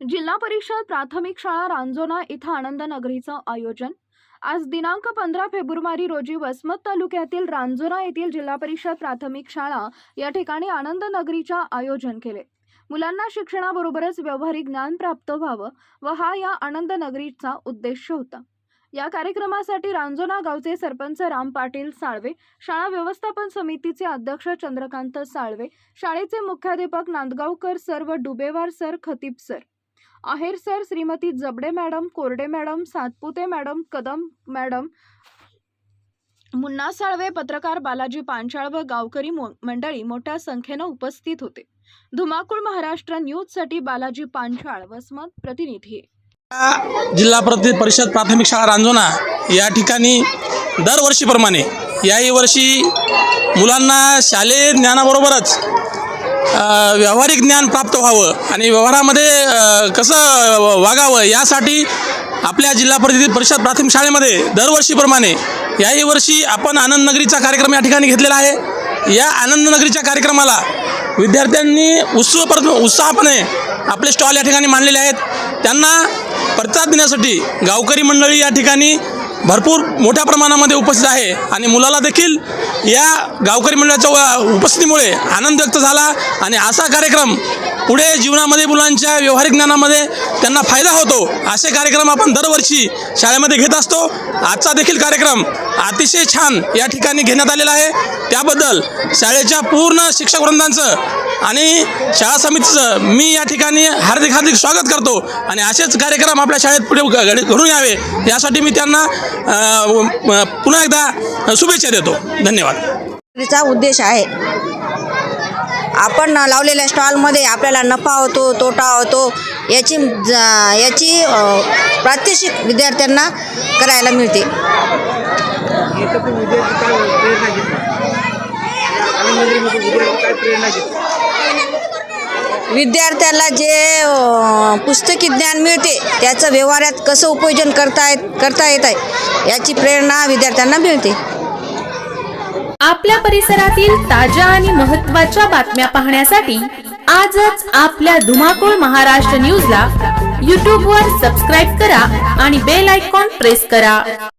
जिल्हा परिषद प्राथमिक शाळा रांजोना इथं आनंदनगरीचं आयोजन. आज दिनांक पंधरा फेब्रुवारी रोजी वसमत तालुक्यातील रांजोना येथील जिल्हा परिषद प्राथमिक शाळा या ठिकाणी आनंद नगरीच्या आयोजन केले. मुलांना शिक्षणाबरोबरच व्यावहारिक ज्ञान प्राप्त व्हावं व हा या आनंद नगरीचा उद्देश होता. या कार्यक्रमासाठी रांजोना गावचे सरपंच राम पाटील साळवे शाळा व्यवस्थापन समितीचे अध्यक्ष चंद्रकांत साळवे शाळेचे मुख्याध्यापक नांदगावकर सर व Dubewar sir Khatib sir. Aher sir Shrimati Jabde madam Korde madam Satpute madam Kadam madam Munna Salve पत्रकार बालाजी पांचाळ व गावकरी मंडळी मोठ्या संख्येनं उपस्थित होते. धुमाकूळ महाराष्ट्र न्यूजसाठी बालाजी पांचाळ वसमत प्रतिनिधी. जिल्हा प्रति परिषद प्राथमिक शाळा रांजोना या ठिकाणी दरवर्षीप्रमाणे याही वर्षी मुलांना शालेय ज्ञानाबरोबरच व्यावहारिक ज्ञान प्राप्त व्हावं आणि व्यवहारामध्ये कसं वागावं यासाठी आपल्या जिल्हा परिषद परिषद प्राथमिक शाळेमध्ये दरवर्षीप्रमाणे याही वर्षी आपण आनंदनगरीचा कार्यक्रम या ठिकाणी घेतलेला आहे. या आनंदनगरीच्या कार्यक्रमाला विद्यार्थ्यांनी उत्सव उत्साहपणे आपले स्टॉल या ठिकाणी मांडलेले आहेत. त्यांना प्रतिसाद देण्यासाठी गावकरी मंडळी या ठिकाणी भरपूर मोठ्या प्रमाणामध्ये उपस्थित आहे. आणि मुलाला देखील या गावकरी मंडळाच्या व- उपस्थितीमुळे आनंद व्यक्त झाला. आणि असा कार्यक्रम पुढे जीवनामध्ये मुलांच्या व्यावहारिक ज्ञानामध्ये त्यांना फायदा होतो. असे कार्यक्रम आपण दरवर्षी शाळेमध्ये घेत असतो. आजचा देखील कार्यक्रम अतिशय छान या ठिकाणी घेण्यात आलेला आहे. त्याबद्दल शाळेच्या पूर्ण शिक्षक वृंदांचं आणि शाळा समितीचं मी या ठिकाणी हार्दिक हार्दिक स्वागत करतो. आणि असेच कार्यक्रम आपल्या शाळेत पुढे घडून यावे. यासाठी मी त्यांना पुन्हा एकदा शुभेच्छा देतो. धन्यवाद. चा उद्देश आहे. आपण लावलेल्या स्टॉलमध्ये आपल्याला नफा होतो तोटा होतो याची याची प्रात्यक्षिक विद्यार्थ्यांना करायला मिळते. प्रेरणा विद्यार्थ्याला जे पुस्तकी ज्ञान मिळते त्याचं व्यवहारात कसं उपयोजन करता येत करता येत आहे याची प्रेरणा विद्यार्थ्यांना मिळते. आपल्या परिसरातील ताज्या आणि महत्त्वाच्या बातम्या पाहण्यासाठी आजच आपल्या धुमाकूळ महाराष्ट्र न्यूजला यूट्यूबवर सबस्क्राईब करा आणि बेल आयकॉन प्रेस करा.